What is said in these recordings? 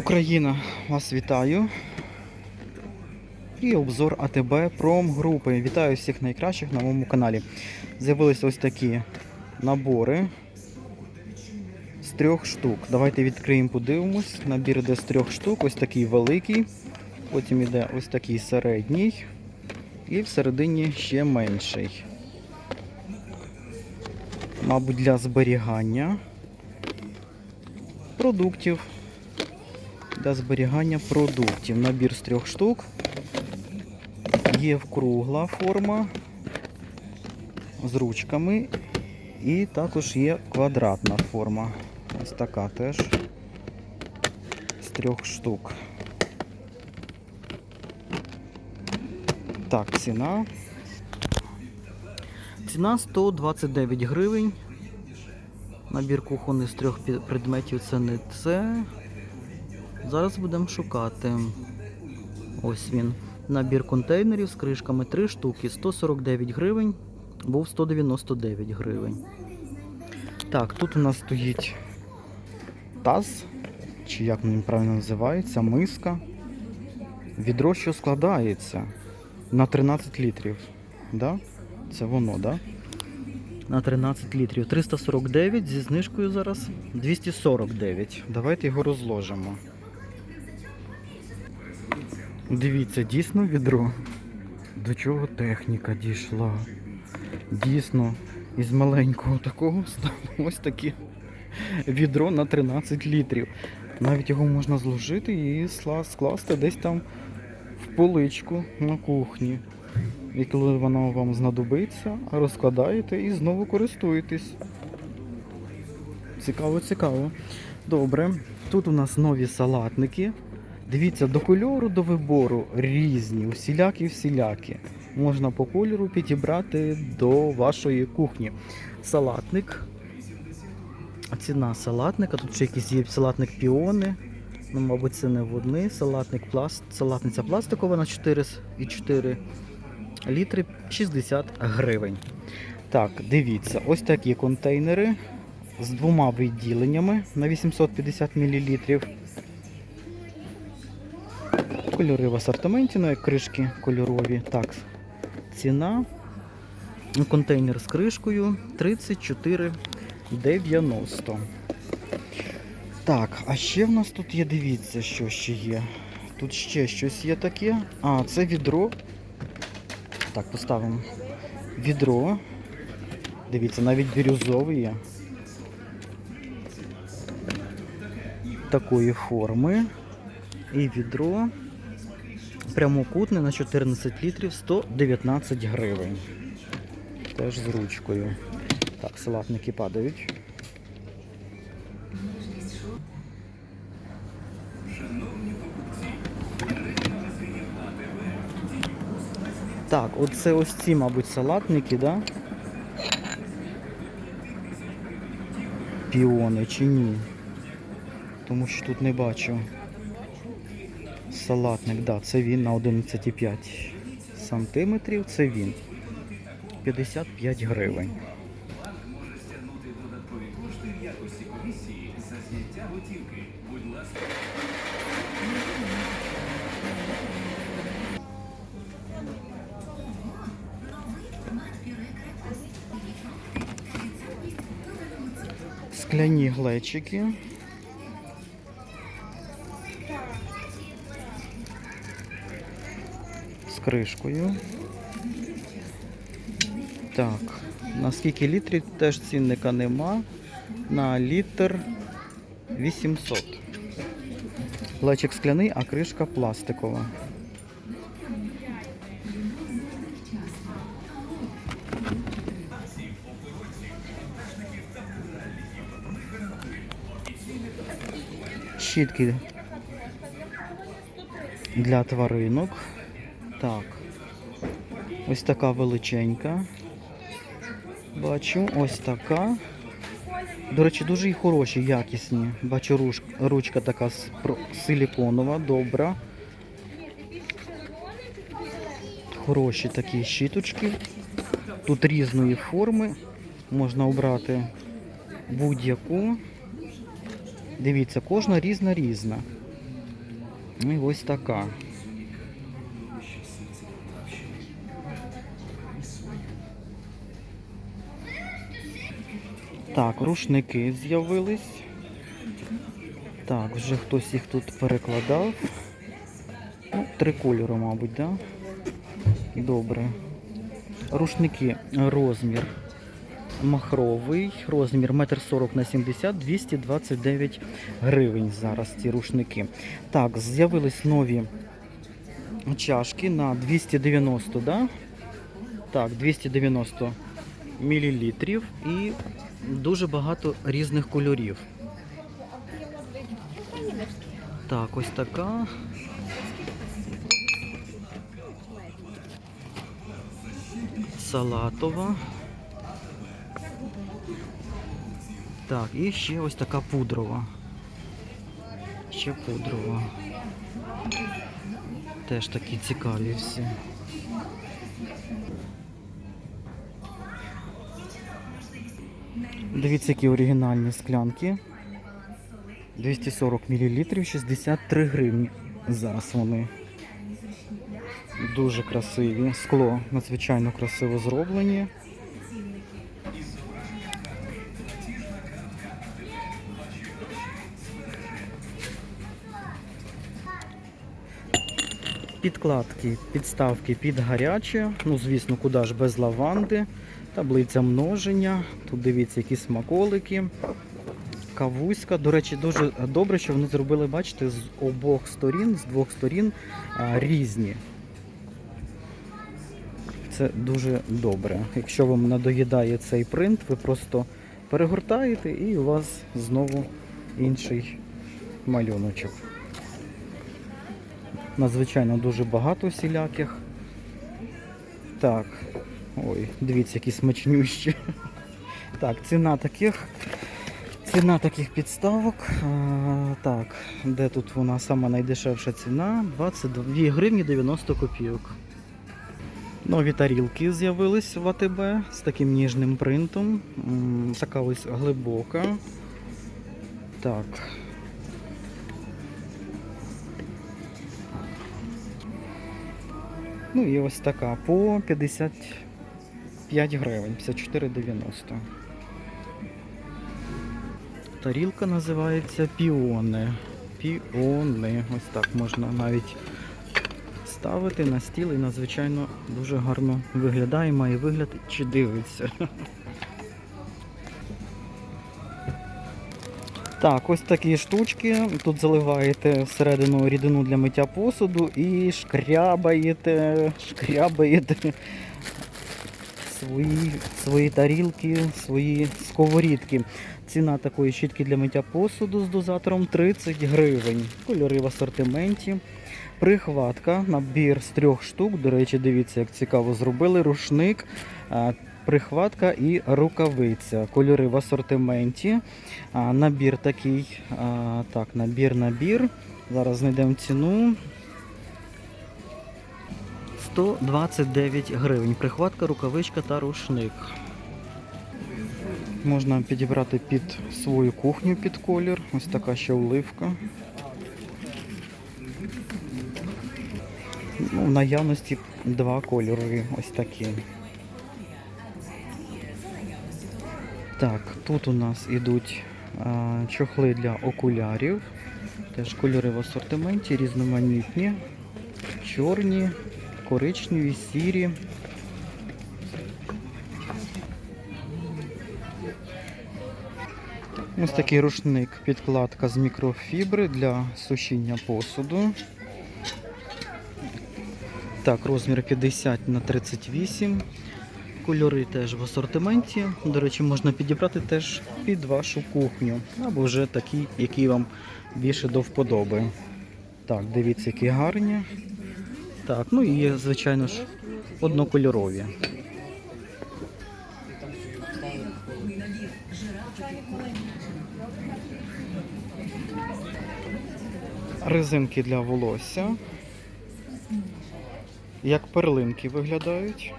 Україна, вас вітаю. І обзор АТБ промгрупи. Вітаю всіх найкращих на моєму каналі. З'явилися ось такі набори з трьох штук. Давайте відкриємо, подивимось. Набір йде з трьох штук, ось такий великий, потім йде ось такий середній і всередині ще менший. Мабуть, для зберігання продуктів для зберігання продуктів. Набір з трьох штук. Є вкругла форма з ручками. І також є квадратна форма. Ось така теж з трьох штук. Так, ціна. Ціна 129 гривень. Набір кухонний з трьох предметів це не це. Зараз будемо шукати. Ось він. Набір контейнерів з кришками 3 штуки, 149 гривень, був 199 гривень. Так, тут у нас стоїть таз, чи як він правильно називається, миска. Відро, що складається на 13 літрів. Да? Це воно, да? На 13 літрів. 349 зі знижкою зараз 249. Давайте його розложимо. Дивіться, дійсно відро. До чого техніка дійшла. Дійсно, із маленького такого стало ось таке відро на 13 літрів. Навіть його можна зложити і скласти десь там в поличку на кухні. І коли воно вам знадобиться, розкладаєте і знову користуєтесь. Цікаво, цікаво. Добре. Тут у нас нові салатники. Дивіться, до кольору, до вибору різні, всілякі-всілякі. Можна по кольору підібрати до вашої кухні. Салатник. Ціна салатника. Тут ще якийсь є салатник піони. Ну, мабуть, це не водний. Салатник пласт... Салатниця пластикова на 4,4 літри 60 гривень. Так, дивіться, ось такі контейнери з двома відділеннями на 850 мл. Кольори в асортименті, як кришки кольорові. Так, ціна. Контейнер з кришкою 34,90. Так, а ще в нас тут є, дивіться, що ще є. Тут ще щось є таке. А, це відро. Так, поставимо. Відро. Дивіться, навіть бірюзовий є. Такої форми. І відро прямокутне на 14 літрів 119 гривень. Теж з ручкою. Так, салатники падають. Так, оце ось ці, мабуть, салатники, да? Піони чи ні? Тому що тут не бачу. Салатник, да, це він на 11,5 сантиметрів, це він. 55 гривень. Скляні глечики. Кришкою. Так, на скільки літрів теж цінника нема. На літр 800. Глечик скляний, а кришка пластикова. Щітки для тваринок. Так. Ось така величенька. Бачу, ось така. До речі, дуже і хороші, якісні. Бачу, ручка така силіконова, добра. Хороші такі щіточки. Тут різної форми. Можна обрати будь-яку. Дивіться, кожна різна різна. Ну і ось така. Так, рушники з'явились. Так, вже хтось їх тут перекладав. Ну, три кольори, мабуть, да? Добре. Рушники розмір махровий, розмір 1,40 на 70, 229 гривень зараз ці рушники. Так, з'явились нові чашки на 290, да? Так, 290 мілілітрів і дуже багато різних кольорів. Так, ось така. Салатова. Так, і ще ось така пудрова. Ще пудрова. Теж такі цікаві всі. Дивіться, які оригінальні склянки. 240 мл, 63 гривні. Зараз вони. Дуже красиві. Скло надзвичайно красиво зроблені. Підкладки, підставки під гаряче. Ну, звісно, куди ж без лаванди. Таблиця множення. Тут дивіться, які смаколики. Кавуська. До речі, дуже добре, що вони зробили, бачите, з обох сторін, з двох сторін а, різні. Це дуже добре. Якщо вам надоїдає цей принт, ви просто перегортаєте і у вас знову інший малюночок. Надзвичайно дуже багато всіляких. Так. Ой, дивіться, які смачнющі. Так, ціна таких. Ціна таких підставок. А, так, де тут вона сама найдешевша ціна? 22 гривні 90 копійок. Нові тарілки з'явились в АТБ з таким ніжним принтом. Така ось глибока. Так. Ну і ось така по 55 гривень, 54,90. Тарілка називається піони. Піони. Ось так можна навіть ставити на стіл і надзвичайно дуже гарно виглядає, має вигляд чи дивиться. Так, ось такі штучки. Тут заливаєте всередину рідину для миття посуду і шкрябаєте, шкрябаєте свої, свої тарілки, свої сковорідки. Ціна такої щітки для миття посуду з дозатором 30 гривень. Кольори в асортименті. Прихватка, набір з трьох штук. До речі, дивіться, як цікаво зробили. Рушник, прихватка і рукавиця. Кольори в асортименті. Набір такий. Так, набір, набір. Зараз знайдемо ціну. 129 гривень. Прихватка, рукавичка та рушник. Можна підібрати під свою кухню під колір. Ось така ще оливка. Ну, в наявності два кольори. Ось такі. Так, тут у нас ідуть а, чохли для окулярів. Теж кольори в асортименті, різноманітні, чорні, коричневі, сірі. Ось такий рушник, підкладка з мікрофібри для сушіння посуду. Так, розмір 50 на 38. Кольори теж в асортименті. До речі, можна підібрати теж під вашу кухню. Або вже такі, які вам більше до вподоби. Так, дивіться, які гарні. Так, ну і є, звичайно ж, однокольорові. Резинки для волосся. Як перлинки виглядають.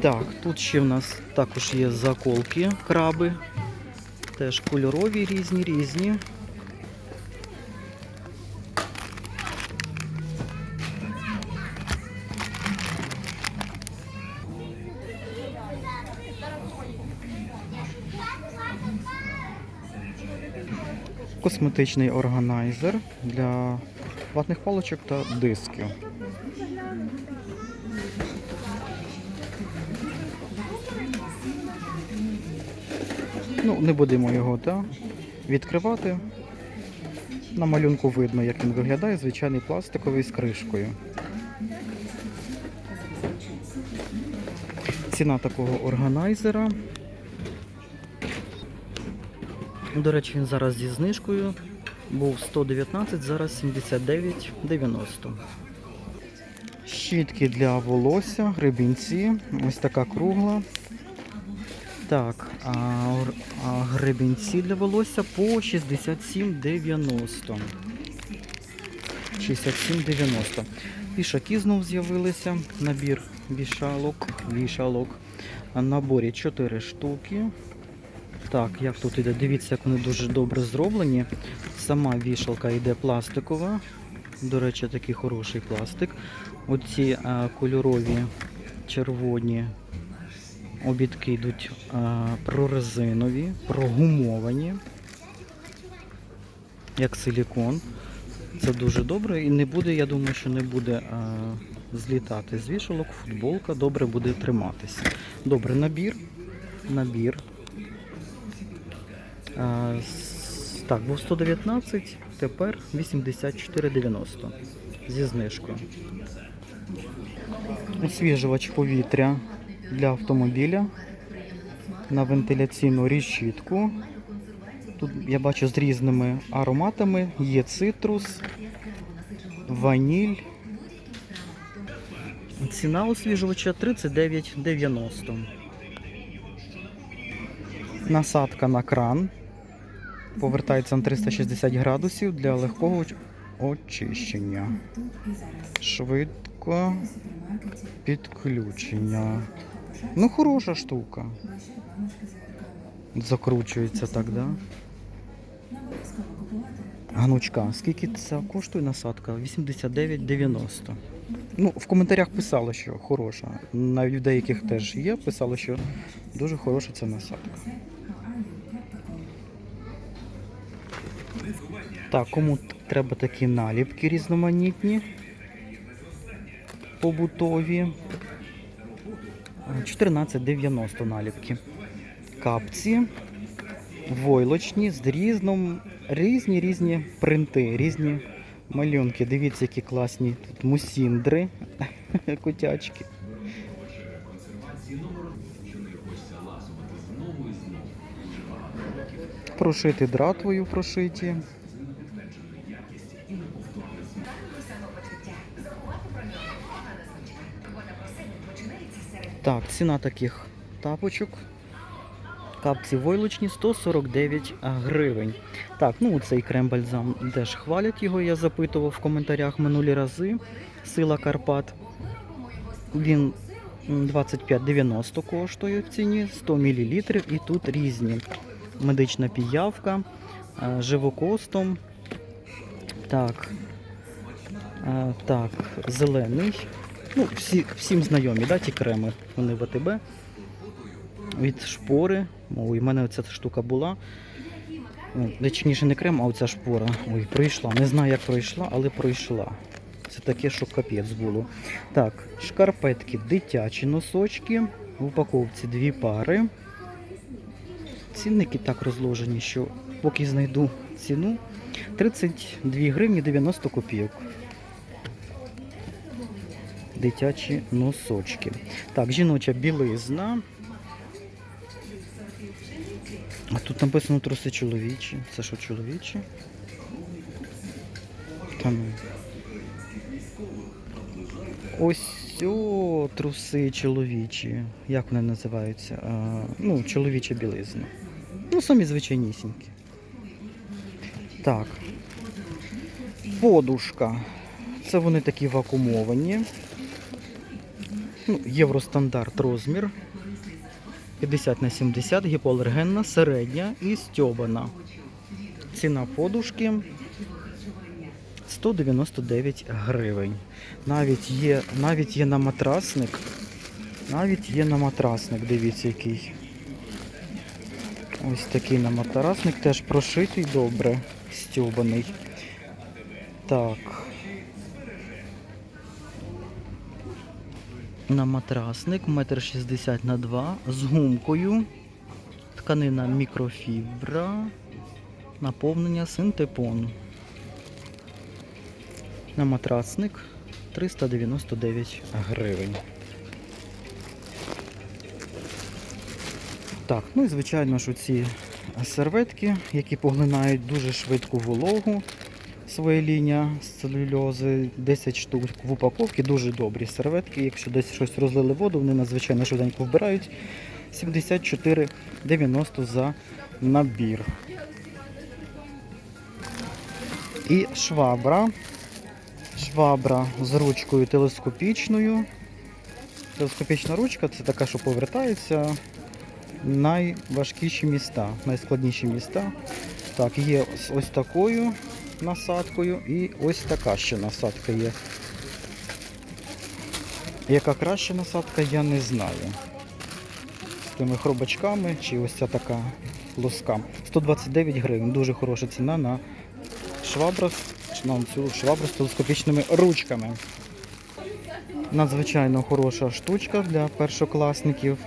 Так, тут ще в нас також є заколки, краби. Теж кольорові різні, різні. Косметичний органайзер для ватних паличок та дисків. Ну, не будемо його та, відкривати. На малюнку видно, як він виглядає, звичайний пластиковий з кришкою. Ціна такого органайзера. До речі, він зараз зі знижкою. Був 119, зараз 79,90. Щітки для волосся, гребінці. Ось така кругла. Так, а, гребінці для волосся по 67,90. 67,90. Пішаки знов з'явилися. Набір вішалок. Вішалок. Наборі 4 штуки. Так, як тут іде? Дивіться, як вони дуже добре зроблені. Сама вішалка йде пластикова. До речі, такий хороший пластик. Оці а, кольорові червоні обідки йдуть а, прорезинові, прогумовані, як силікон. Це дуже добре і не буде, я думаю, що не буде а, злітати з вішалок, футболка добре буде триматися. Добре, набір. Набір. Так, був 119, тепер 84,90 зі знижкою. Освіжувач повітря для автомобіля на вентиляційну решітку. Тут я бачу з різними ароматами. Є цитрус, ваніль. Ціна освіжувача 39,90. Насадка на кран. Повертається на 360 градусів для легкого очищення. Швидко підключення. Ну, хороша штука. Закручується так, да? Ганучка, скільки це коштує насадка? 89,90. Ну, в коментарях писали, що хороша. Навіть в деяких теж є, писали, що дуже хороша ця насадка. Так, кому треба такі наліпки різноманітні, побутові. Е, 14,90 наліпки. Капці, войлочні з різном, різні різні принти, різні малюнки. Дивіться, які класні тут мусіндри, котячки. Прошити дратвою прошиті. Ціна таких тапочок. Капці войлочні 149 гривень. Так, ну цей крем-бальзам теж хвалять його, я запитував в коментарях минулі рази. Сила Карпат. Він м, 25,90 коштує в ціні, 100 мл і тут різні. Медична піявка, е, живокостом. Так. Е, Так, зелений. Ну, всі, всім знайомі, да, ті креми. Вони в АТБ. Від шпори. Ой, у мене оця штука була. Точніше не крем, а оця шпора. Ой, пройшла. Не знаю, як пройшла, але пройшла. Це таке, що капець було. Так, шкарпетки дитячі носочки. В упаковці дві пари. Цінники так розложені, що поки знайду ціну 32 гривні 90 копійок. Дитячі носочки. Так, жіноча білизна. А тут написано труси чоловічі. Це що чоловічі? Та ну. Ось о, труси чоловічі. Як вони називаються? А, ну, чоловіча білизна. Ну, самі звичайнісінькі. Так. Подушка. Це вони такі вакуумовані. Ну, євростандарт розмір. 50 на 70, гіпоалергенна, середня і стьобана. Ціна подушки 199 гривень. Навіть є, навіть є на матрасник. Навіть є на матрасник, дивіться який. Ось такий на матрасник, теж прошитий добре, стьобаний. Так. На матрасник, метр шістдесят на 2 з гумкою. Тканина мікрофібра. Наповнення синтепон. На матрасник 399 гривень. Так, ну і звичайно ж ці серветки, які поглинають дуже швидку вологу. Своя лінія з целюльози, 10 штук в упаковці, дуже добрі серветки. Якщо десь щось розлили воду, вони надзвичайно швиденько вбирають. 74,90 за набір. І швабра. Швабра з ручкою телескопічною. Телескопічна ручка це така, що повертається найважкіші міста, найскладніші міста. Так, є ось такою насадкою і ось така ще насадка є. Яка краща насадка, я не знаю. З тими хробачками чи ось ця така плоска. 129 гривень. Дуже хороша ціна на швабру, на цю швабру з телескопічними ручками. Надзвичайно хороша штучка для першокласників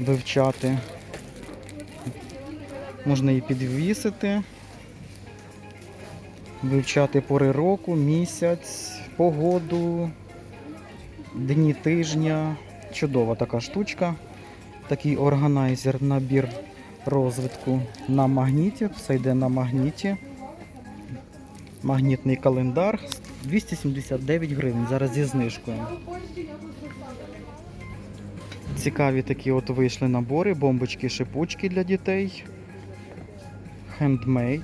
вивчати. Можна її підвісити, вивчати пори року, місяць, погоду, дні тижня. Чудова така штучка. Такий органайзер, набір розвитку на магніті. Все йде на магніті. Магнітний календар 279 гривень. Зараз зі знижкою. Цікаві такі от вийшли набори, бомбочки, шипучки для дітей. Хендмейд.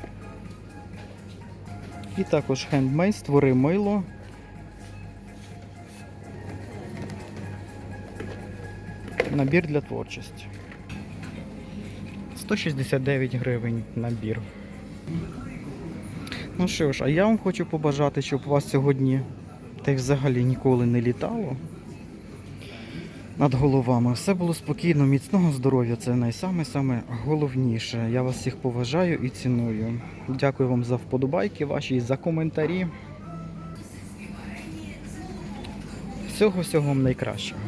І також хендмейд, створи мило. Набір для творчості. 169 гривень набір. Ну що ж, а я вам хочу побажати, щоб у вас сьогодні та й взагалі ніколи не літало над головами. Все було спокійно, міцного здоров'я це найсаме-саме головніше. Я вас всіх поважаю і ціную. Дякую вам за вподобайки ваші, за коментарі. Всього всього вам найкращого.